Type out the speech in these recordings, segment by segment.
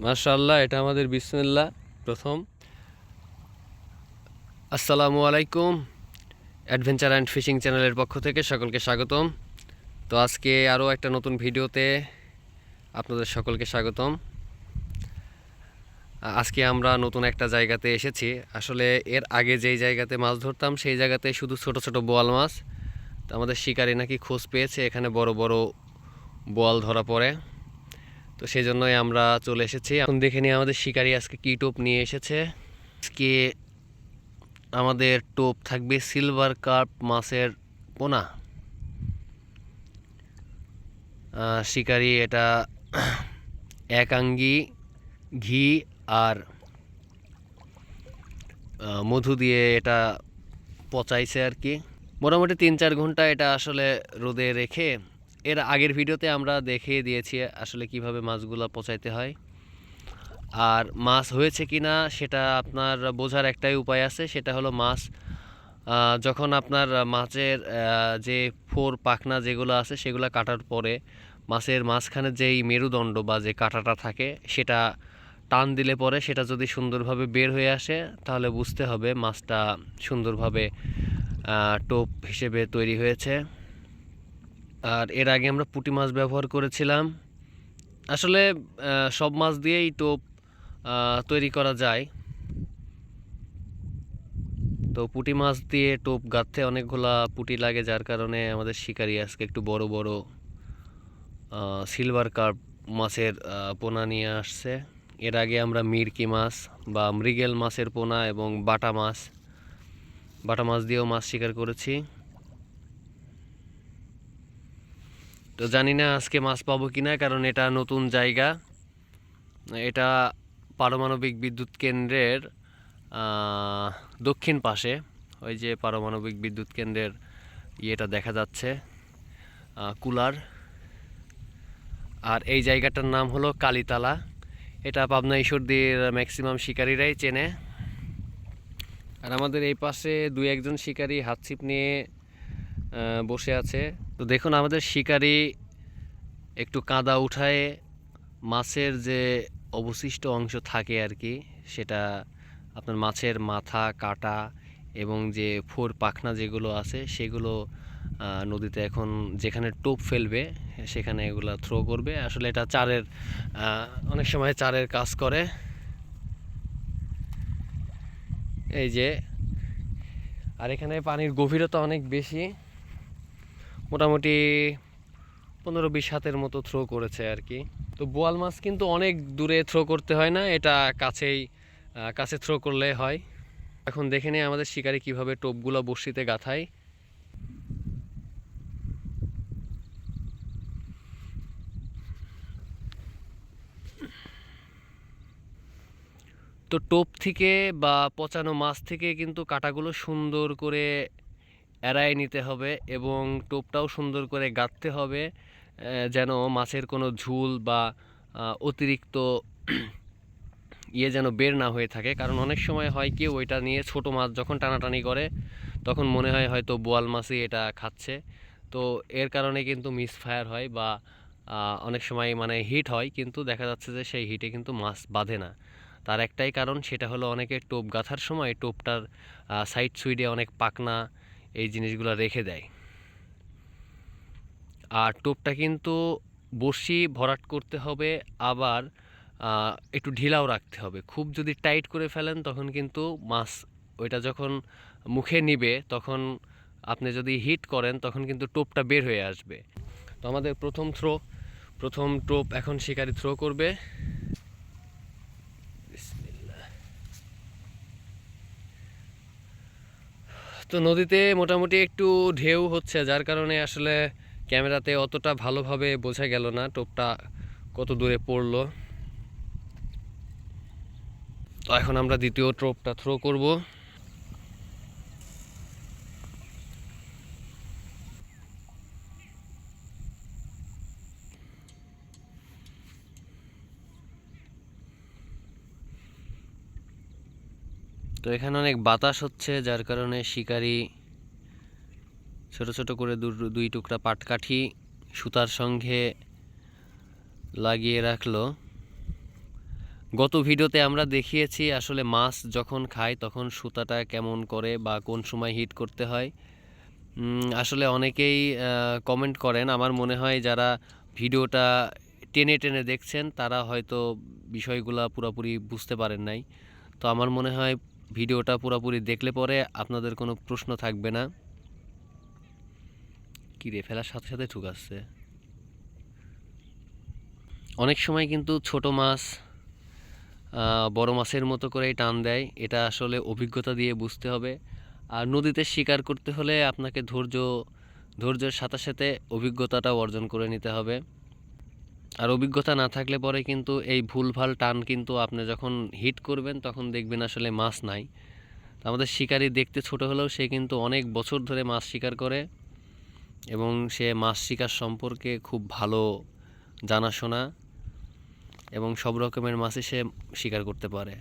মাশাল্লাহ এটা আমাদের বিসমিল্লা প্রথম। আসসালামু আলাইকুম, অ্যাডভেঞ্চার অ্যান্ড ফিশিং চ্যানেলের পক্ষ থেকে সকলকে স্বাগতম। তো আজকে আরও একটা নতুন ভিডিওতে আপনাদের সকলকে স্বাগতম। আজকে আমরা নতুন একটা জায়গাতে এসেছি। আসলে এর আগে যেই জায়গাতে মাছ ধরতাম, সেই জায়গাতে শুধু ছোট ছোট বোয়াল মাছ। তো আমাদের শিকারি নাকি খোঁজ পেয়েছে, এখানে বড় বড় বোয়াল ধরা পড়ে। তো সেই জন্যই আমরা চলে এসেছি। এখন দেখে নিই আমাদের শিকারি আজকে কী টোপ নিয়ে এসেছে। আজকে আমাদের টোপ থাকবে সিলভার কার্প মাছের পোনা। শিকারি এটা একাঙ্গি, ঘি আর মধু দিয়ে এটা পচাইছে আর কি। মোটামুটি তিন চার ঘণ্টা এটা আসলে রোদে রেখে এর আগের ভিডিওতে আমরা দেখিয়ে দিয়েছি আসলে কীভাবে মাছগুলো পচাইতে হয়। আর মাছ হয়েছে কি না সেটা আপনার বোঝার একটাই উপায় আছে, সেটা হলো মাছ যখন আপনার মাছের যে ফোর পাখনা যেগুলো আছে সেগুলো কাটার পরে মাছের মাঝখানে যেই মেরুদণ্ড বা যে কাটাটা থাকে সেটা টান দিলে পরে সেটা যদি সুন্দরভাবে বের হয়ে আসে তাহলে বুঝতে হবে মাছটা সুন্দরভাবে টোপ হিসেবে তৈরি হয়েছে। আর এর আগে আমরা পুঁটি মাছ ব্যবহার করেছিলাম। আসলে সব মাছ দিয়েই টোপ তৈরি করা যায়। তো পুঁটি মাছ দিয়ে টোপ গাঁথতে অনেকগুলা পুঁটি লাগে, যার কারণে আমাদের শিকারি আজকে একটু বড় বড় সিলভার কার্প মাছের পোনা নিয়ে আসছে। এর আগে আমরা মিরকি মাছ বা মৃগেল মাছের পোনা এবং বাটা মাছ বাটা মাছ দিয়েও মাছ শিকার করেছি। তো জানি না আজকে মাছ পাবো কি না কারণ এটা নতুন জায়গা। এটা পারমাণবিক বিদ্যুৎ কেন্দ্রের দক্ষিণ পাশে। ওই যে পারমাণবিক বিদ্যুৎ কেন্দ্রের ইয়েটা দেখা যাচ্ছে কুলার। আর এই জায়গাটার নাম হলো কালীতলা। এটা পাবনা ঈশ্বরদীর ম্যাক্সিমাম শিকারীরাই চেনে। আর আমাদের এই পাশে দুই একজন শিকারী হাতছিপ নিয়ে বসে আছে। তো দেখুন, আমাদের শিকারি একটু কাদা উঠায়, মাছের যে অবশিষ্ট অংশ থাকে আর কি, সেটা আপনার মাছের মাথা, কাটা এবং যে ফোর পাখনা যেগুলো আছে, সেগুলো নদীতে এখন যেখানে টোপ ফেলবে, সেখানে এগুলো থ্রো করবে। আসলে এটা চারের অনেক সময় চারের কাজ করে। এই যে, আর এখানে পানির গভীরতা অনেক বেশি। মোটামুটি পনেরো বিশ হাতের মতো থ্রো করেছে আর কি। তো বোয়াল মাছ কিন্তু অনেক দূরে থ্রো করতে হয় না, এটা কাছেই কাছে থ্রো করলে হয়। এখন দেখে নিই আমাদের শিকারি কীভাবে টোপগুলো বড়শিতে গাথায়। তো টোপ থেকে বা পচানো মাছ থেকে কিন্তু কাটাগুলো সুন্দর করে এড়ায় নিতে হবে এবং টোপটাও সুন্দর করে গাঁথতে হবে যেন মাছের কোনো ঝুল বা অতিরিক্ত ইয়ে যেন বের না হয়ে থাকে। কারণ অনেক সময় হয় কি, ওইটা নিয়ে ছোট মাছ যখন টানাটানি করে, তখন মনে হয় হয়তো বোয়াল মাছই এটা খাচ্ছে। তো এর কারণে কিন্তু মিসফায়ার হয় বা অনেক সময় মানে হিট হয়, কিন্তু দেখা যাচ্ছে যে সেই হিটে কিন্তু মাছ বাঁধে না। তার একটাই কারণ, সেটা হলো অনেকে টোপ গাঁথার সময় টোপটার সাইড সুইডে অনেক পাকনা এই জিনিসগুলো রেখে দেয়। আর টোপটা কিন্তু বসি ভরাট করতে হবে, আবার একটু ঢিলাও রাখতে হবে। খুব যদি টাইট করে ফেলেন, তখন কিন্তু মাছ ওইটা যখন মুখে নিবে, তখন আপনি যদি হিট করেন, তখন কিন্তু টোপটা বের হয়ে আসবে। তো আমাদের প্রথম থ্রো প্রথম টোপ এখন শিকারি থ্রো করবে। তো নদীতে মোটামুটি একটু ঢেউ হচ্ছে, যার কারণে আসলে ক্যামেরাতে অতটা ভালোভাবে বোঝা গেল না টোপটা কত দূরে পড়ল। তো এখন আমরা দ্বিতীয় টোপটা থ্রো করব। তো এখানে অনেক বাতাস হচ্ছে, যার কারণে শিকারি ছোট ছোট করে দুই টুকরা পাটকাঠি সুতার সঙ্গে লাগিয়ে রাখল। গত ভিডিওতে আমরা দেখিয়েছি আসলে মাছ যখন খায় তখন সুতাটা কেমন করে বা কোন সময় হিট করতে হয়। আসলে অনেকেই কমেন্ট করেন। আমার মনে হয় যারা ভিডিওটা টেনে টেনে দেখছেন, তারা হয়তো বিষয়গুলো পুরোপুরি বুঝতে পারেন নাই। তো আমার মনে হয় ভিডিওটা পুরোপুরি দেখলে পরে আপনাদের কোনো প্রশ্ন থাকবে না। কি রে, ফেলার সাথে সাথে ঠুকাচ্ছে অনেক সময় কিন্তু ছোট মাছ বড় মাছের মতো করেই টান দেয়। এটা আসলে অভিজ্ঞতা দিয়ে বুঝতে হবে। আর নদীতে শিকার করতে হলে আপনাকে ধৈর্য, ধৈর্যের সাথে সাথে অভিজ্ঞতাটাও অর্জন করে নিতে হবে। আর অভিজ্ঞতা না থাকলে পরে কিন্তু এই ভুলভাল টান কিন্তু আপনি যখন হিট করবেন, তখন দেখবেন আসলে মাছ নাই। আমাদের শিকারি দেখতে ছোট হলেও সে কিন্তু অনেক বছর ধরে মাছ শিকার করে এবং সে মাছ শিকার সম্পর্কে খুব ভালো জানাশোনা এবং সব রকমের মাছই সে শিকার করতে পারে।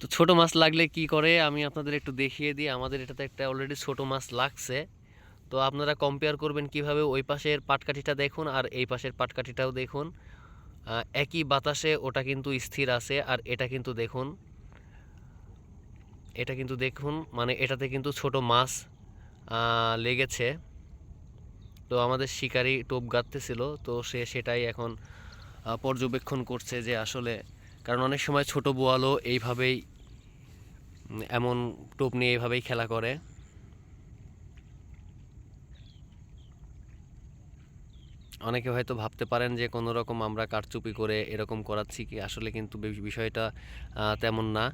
তো ছোট মাছ লাগলে কি করে? আমি আপনাদের একটু দেখিয়ে দিই। আমাদের এটাতে একটা অলরেডি ছোট মাছ লাগছে। তো আপনারা কম্পেয়ার করবেন কীভাবে ওই পাশের পাটকাঠিটা দেখুন আর এই পাশের পাটকাঠিটাও দেখুন। একই বাতাসে ওটা কিন্তু স্থির আছে আর এটা কিন্তু দেখুন। এটা কিন্তু দেখুন মানে এটাতে কিন্তু ছোট মাছ লেগেছে। তো আমাদের শিকারি টোপ গাঁথতেছিল, তো সে সেটাই এখন পর্যবেক্ষণ করছে যে আসলে, কারণ অনেক সময় ছোট বোয়ালও এইভাবেই এমন টোপ নিয়ে এইভাবেই খেলা করে। অনেকে হয়তো ভাবতে পারেন যে কোনো রকম আমরা কারচুপি করে এরকম করাচ্ছি কি? আসলে কিন্তু বিষয়টা তেমন না।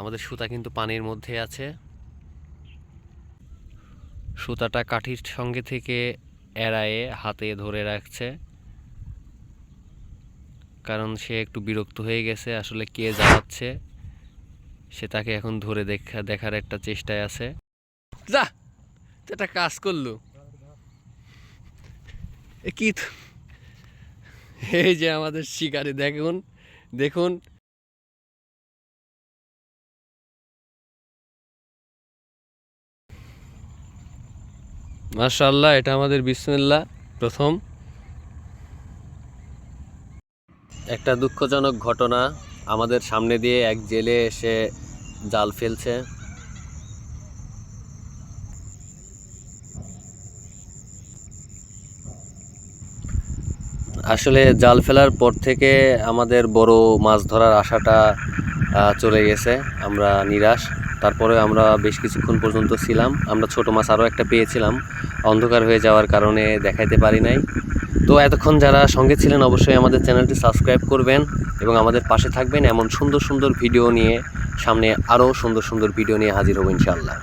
আমাদের সুতা কিন্তু পানির মধ্যে আছে। সুতাটা কাঠির সঙ্গে থেকে এড়ায়ে হাতে ধরে রাখছে। কারণ সে একটু বিরক্ত হয়ে গেছে, আসলে কে জ্বালাচ্ছে, সে তাকে এখন ধরে দেখা, দেখার একটা চেষ্টায় আছে। যা একটা কাজ করল। কি এই যে আমাদের শিকারি, দেখুন দেখুন। মাশাল্লাহ এটা আমাদের বিসমিল্লাহ, প্রথম। একটা দুঃখজনক ঘটনা আমাদের সামনে দিয়ে এক জেলে এসে জাল ফেলছে। আসলে জাল ফেলার পর থেকে আমাদের বড় মাছ ধরার আশাটা চলে গেছে। আমরা নিরাশ। তারপরে আমরা বেশ কিছুক্ষণ পর্যন্ত ছিলাম। আমরা ছোট মাছ আরও একটা পেয়েছিলাম। অন্ধকার হয়ে যাওয়ার কারণে দেখাইতে পারি নাই। তো এতক্ষণ যারা সঙ্গে ছিলেন, অবশ্যই আমাদের চ্যানেলটি সাবস্ক্রাইব করবেন এবং আমাদের পাশে থাকবেন এমন সুন্দর সুন্দর ভিডিও নিয়ে। সামনে আরও সুন্দর সুন্দর ভিডিও নিয়ে হাজির হব ইনশাআল্লাহ।